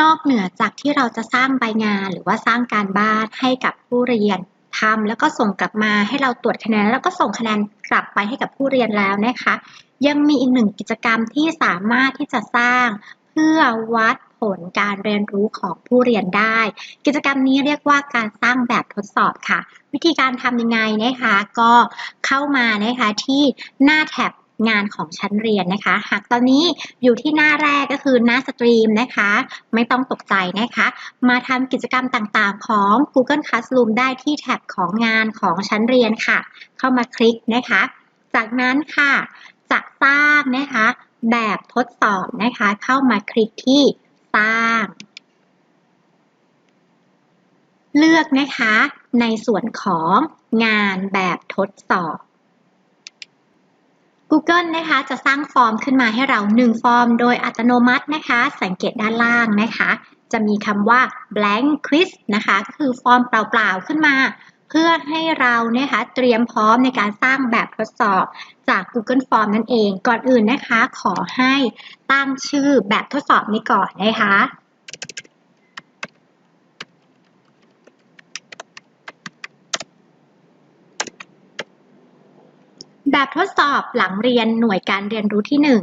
นอกเหนือจากที่เราจะสร้างใบงานหรือว่าสร้างการบ้านให้กับผู้เรียนทำแล้วก็ส่งกลับมาให้เราตรวจคะแนนแล้วก็ส่งคะแนนกลับไปให้กับผู้เรียนแล้วนะคะ ยังมีอีกหนึ่งกิจกรรมที่สามารถที่จะสร้างเพื่อวัดผลการเรียนรู้ของผู้เรียนได้ กิจกรรมนี้เรียกว่าการสร้างแบบทดสอบค่ะ วิธีการทำยังไงนะคะ ก็เข้ามานะคะที่หน้าแท็บ งานของชั้นเรียนนะคะ หากตอนนี้อยู่ที่หน้าแรกก็คือหน้าสตรีมนะคะ ไม่ต้องตกใจนะคะ มาทำกิจกรรมต่างๆ ของ Google Classroom ได้ที่แท็บของงานของชั้นเรียนค่ะ เข้ามาคลิกนะคะ จากนั้นค่ะจะสร้างนะคะ แบบทดสอบนะคะ เข้ามาคลิกที่สร้าง เลือกนะคะในส่วนของงานแบบทดสอบ Google นะคะจะสร้างฟอร์มขึ้นมาให้เรา 1 ฟอร์ม โดยอัตโนมัตินะคะ สังเกตด้านล่างนะคะ จะมีคำว่า blank quiz นะคะก็คือฟอร์มเปล่าๆขึ้นมา เพื่อให้เรานะคะเตรียมพร้อมในการสร้างแบบทดสอบจาก Google Form นั่นเอง ก่อนอื่นนะคะ ขอให้ตั้งชื่อแบบทดสอบนี้ก่อนนะคะ แบบทดสอบหลังเรียนหน่วยการเรียนรู้ที่ 1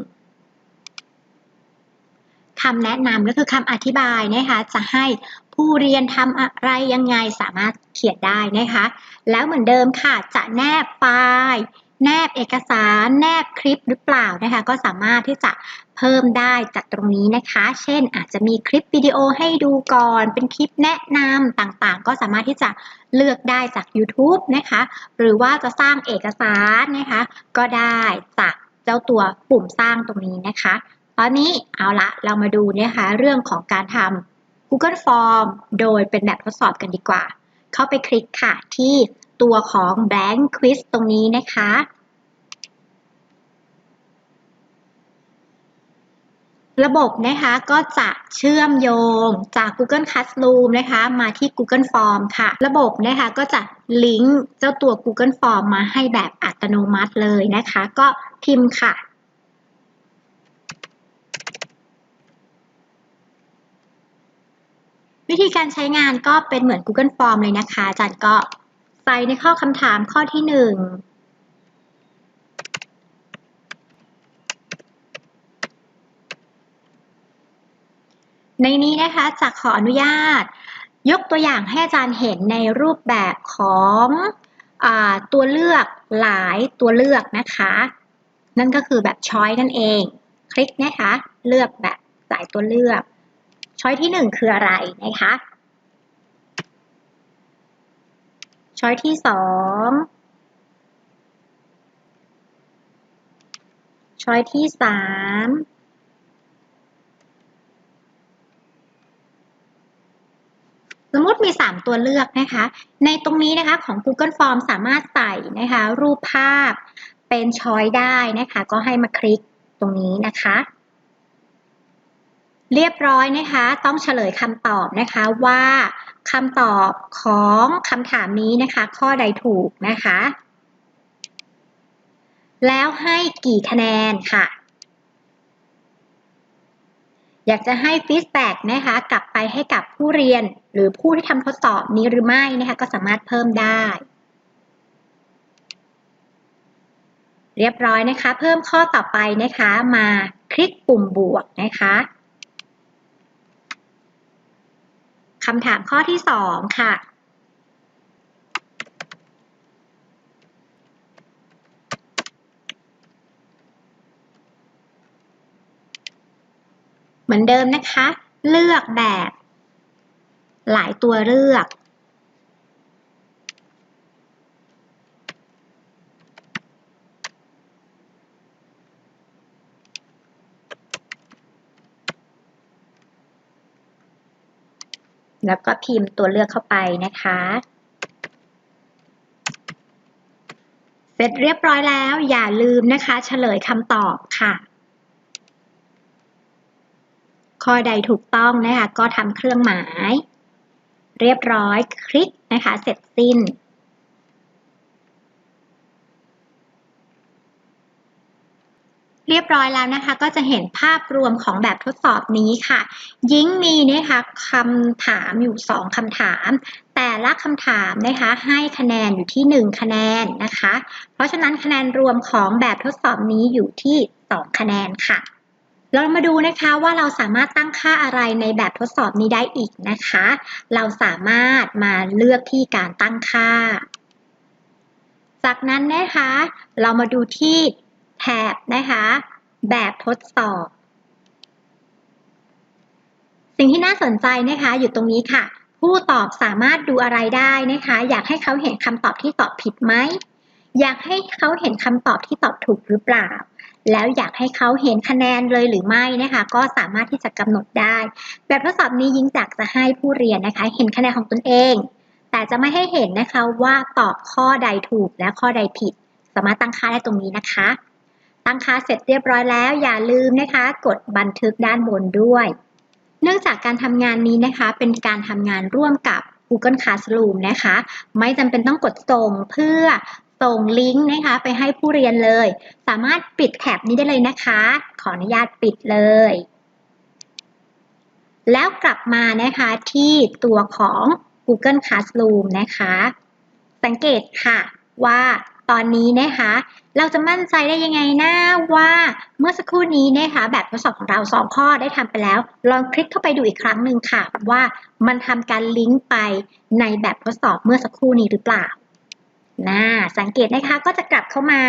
คำแนะนำก็คือคำอธิบายนะคะ จะให้ผู้เรียนทำอะไรยังไงสามารถเขียนได้นะคะ แล้วเหมือนเดิมค่ะจะแนบไฟล์ แนบเอกสารแนบคลิปหรือเปล่านะคะ ก็สามารถที่จะเพิ่มได้จากตรงนี้นะคะ เช่นอาจจะมีคลิปวิดีโอให้ดูก่อน เป็นคลิปแนะนำต่างๆ ก็สามารถที่จะเลือกได้จาก YouTube นะคะ หรือว่าจะสร้างเอกสารนะคะ ก็ได้จากเจ้าตัวปุ่มสร้างตรงนี้นะคะ ตอนนี้เอาละเรามาดูนะคะ เรื่องของการทำ Google Form โดยเป็นแบบทดสอบกันดีกว่า เข้าไปคลิกค่ะที่ ตัวของ Blank Quiz ตรงนี้นะคะ ระบบนะคะก็จะเชื่อมโยงจาก Google Classroom นะคะ มาที่ Google Form ค่ะ ระบบนะคะก็จะลิงก์เจ้าตัว Google Form มาให้แบบอัตโนมัติเลยนะคะ ก็พิมพ์ค่ะวิธีการใช้งานก็เป็นเหมือน Google Form เลยนะคะอาจารย์ก็ ใส่ในข้อคำถามข้อที่1ในนี้นะคะจะขออนุญาต ยกตัวอย่างให้อาจารย์เห็นในรูปแบบของอตัวเลือกหลายตัวเลือกนะคะ นั่นก็คือแบบช้อยนั่นเอง คลิกนะคะ เลือกแบบหลายตัวเลือก ช้อยที่หนึ่งคืออะไรนะคะ ช้อยที่สองช้อยที่สามสมมติมี 3 ตัวเลือกนะคะ ในตรงนี้นะคะของ Google Form สามารถใส่นะคะรูปภาพเป็นช้อยได้นะคะ ก็ให้มาคลิกตรงนี้นะคะ เรียบร้อยนะคะ ต้องเฉลยคำตอบนะคะว่าคำตอบของคำถามนี้นะคะ ข้อใดถูกนะคะ แล้วให้กี่คะแนนค่ะ อยากจะให้ฟีดแบ็กนะคะ กลับไปให้กับผู้เรียนหรือผู้ที่ทำทดสอบนี้หรือไม่นะคะ ก็สามารถเพิ่มได้ เรียบร้อยนะคะ เพิ่มข้อต่อไปนะคะ มาคลิกปุ่มบวกนะคะ คำถามข้อที่สองค่ะ เหมือนเดิมนะคะ เลือกแบบ หลายตัวเลือก แล้วก็พิมพ์ตัวเลือกเข้าไปนะคะ เสร็จเรียบร้อยแล้ว อย่าลืมนะคะเฉลยคำตอบค่ะ ข้อใดถูกต้องนะคะ ก็ทำเครื่องหมาย เรียบร้อยคลิกนะคะ เสร็จสิ้น รียบร้อยแล้วนะคะ ก็จะเห็นภาพรวมของแบบทดสอบนี้ค่ะ ยิ่งมีนะคะคำถามอยู่ 2คำถาม แต่ละคำถามนะคะให้คะแนนอยู่ที่ 1 คะแนนนะคะ เพราะฉะนั้นคะแนนรวมของแบบทดสอบนี้อยู่ที่ 2 คะแนนค่ะเรามาดูนะคะว่าเราสามารถตั้งค่าอะไรในแบบทดสอบนี้ได้อีกนะคะ เราสามารถมาเลือกที่การตั้งค่า จากนั้นนะคะ เรามาดูที่ แถบนะคะ แบบทดสอบ สิ่งที่น่าสนใจนะคะ อยู่ตรงนี้ค่ะ ผู้ตอบสามารถดูอะไรได้นะคะ อยากให้เขาเห็นคำตอบที่ตอบผิดไหม อยากให้เขาเห็นคำตอบที่ตอบถูกหรือเปล่า แล้วอยากให้เขาเห็นคะแนนเลยหรือไม่นะคะ ก็สามารถที่จะกำหนดได้ แบบทดสอบนี้ยิ่งจากจะให้ผู้เรียนนะคะ เห็นคะแนนของตนเอง แต่จะไม่ให้เห็นนะคะว่าตอบข้อใดถูกและข้อใดผิด สามารถตั้งค่าได้ตรงนี้นะคะ ตั้งค่าเสร็จเรียบร้อยแล้ว อย่าลืมนะคะ กดบันทึกด้านบนด้วย เนื่องจากการทำงานนี้นะคะ เป็นการทำงานร่วมกับ Google Classroom นะคะ ไม่จำเป็นต้องกดส่งเพื่อส่งลิงก์นะคะไปให้ผู้เรียนเลย สามารถปิดแท็บนี้ได้เลยนะคะ ขออนุญาตปิดเลย แล้วกลับมานะคะที่ตัวของ Google Classroom นะคะ สังเกตค่ะว่า ตอนนี้นะคะ เราจะมั่นใจได้ยังไงนะว่าเมื่อสักครู่นี้นะคะ แบบทดสอบของเราสองข้อได้ทำไปแล้ว ลองคลิกเข้าไปดูอีกครั้งหนึ่งค่ะ ว่ามันทำการลิงก์ไปในแบบทดสอบเมื่อสักครู่นี้หรือเปล่านะสังเกตนะคะก็จะกลับเข้ามา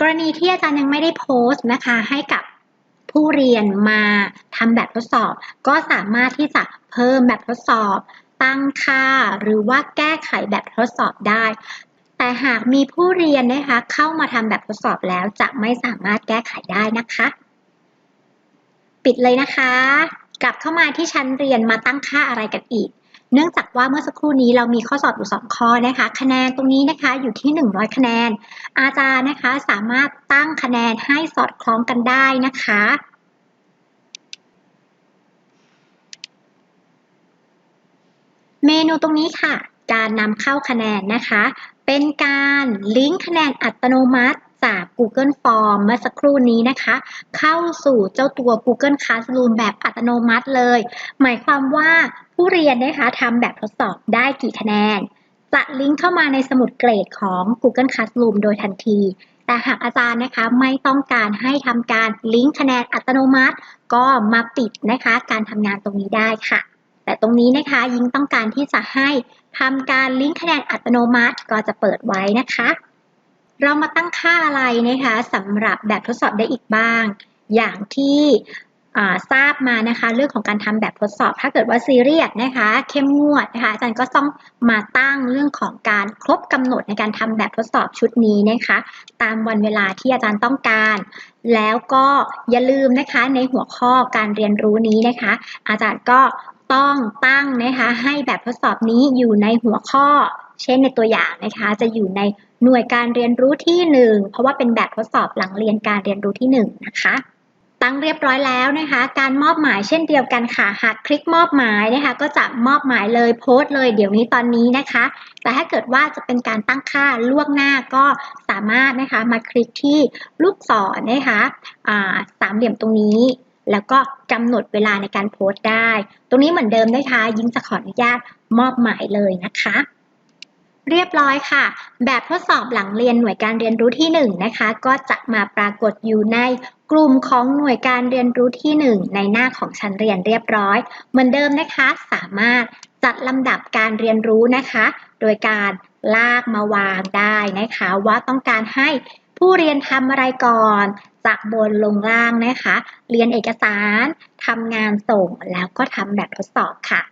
กรณีที่อาจารย์ยังไม่ได้โพสต์นะคะ ให้กับผู้เรียนมาทำแบบทดสอบ ก็สามารถที่จะเพิ่มแบบทดสอบตั้งค่าหรือว่าแก้ไขแบบทดสอบได้ แต่หากมีผู้เรียนนะคะ เข้ามาทำแบบทดสอบแล้วจะไม่สามารถแก้ไขได้นะคะ ปิดเลยนะคะ กลับเข้ามาที่ชั้นเรียนมาตั้งค่าอะไรกันอีก เนื่องจากว่าเมื่อสักครู่นี้เรามีข้อสอบอยู่ 2 ข้อนะคะ คะแนนตรงนี้นะคะอยู่ที่ 100 คะแนน อาจารย์นะคะสามารถตั้งคะแนนให้สอดคล้องกันได้นะคะเมนูตรงนี้ค่ะ การนำเข้าคะแนนนะคะ เป็นการลิงก์คะแนนอัตโนมัติจาก Google Form เมื่อสักครู่นี้นะคะ เข้าสู่เจ้าตัว Google Classroom แบบอัตโนมัติเลย หมายความว่าผู้เรียนนะคะทำแบบทดสอบได้กี่คะแนน จะลิงก์เข้ามาในสมุดเกรดของ Google Classroom โดยทันที แต่หากอาจารย์นะคะไม่ต้องการให้ทำการลิงก์คะแนนอัตโนมัติ ก็มาปิดนะคะ การทำงานตรงนี้ได้ค่ะ แต่ตรงนี้นะคะยิ่งต้องการที่จะให้ทำการลิงก์คะแนนอัตโนมัติก็จะเปิดไว้นะคะ เรามาตั้งค่าอะไรนะคะสำหรับแบบทดสอบได้อีกบ้าง อย่างที่ทราบมานะคะเรื่องของการทำแบบทดสอบ ถ้าเกิดว่าซีเรียสนะคะ เข้มงวดนะคะอาจารย์ก็ต้องมาตั้งเรื่องของการครบกำหนดในการทำแบบทดสอบชุดนี้นะคะ ตามวันเวลาที่อาจารย์ต้องการ แล้วก็อย่าลืมนะคะในหัวข้อการเรียนรู้นี้นะคะ อาจารย์ก็ ต้องตั้งนะคะให้แบบทดสอบนี้อยู่ในหัวข้อ เช่นในตัวอย่างนะคะ จะอยู่ในหน่วยการเรียนรู้ที่ 1 เพราะว่าเป็นแบบทดสอบหลังเรียนการเรียนรู้ที่ 1 นะคะ ตั้งเรียบร้อยแล้วนะคะ การมอบหมายเช่นเดียวกันค่ะ หากคลิกมอบหมายนะคะ ก็จะมอบหมายเลยโพสต์เลยเดี๋ยวนี้ตอนนี้นะคะ แต่ถ้าเกิดว่าจะเป็นการตั้งค่าล่วงหน้าก็สามารถนะคะมาคลิกที่ลูกศรนะคะสามเหลี่ยมตรงนี้ แล้วก็กำหนดเวลาในการโพสต์ได้ ตรงนี้เหมือนเดิมนะคะยิ้มจะขออนุญาตมอบหมายเลยนะคะ เรียบร้อยค่ะ แบบทดสอบหลังเรียนหน่วยการเรียนรู้ที่1นนะคะ ก็จะมาปรากฏอยู่ในกลุ่มของหน่วยการเรียนรู้ที่ 1 ในหน้าของชั้นเรียนเรียบร้อย เหมือนเดิมนะคะ สามารถจัดลำดับการเรียนรู้นะคะ โดยการลากมาวางได้นะคะ ว่าต้องการให้ผู้เรียนทำอะไรก่อน จากบนลงล่างนะคะ เรียนเอกสารทำงานส่งแล้วก็ทำแบบทดสอบค่ะ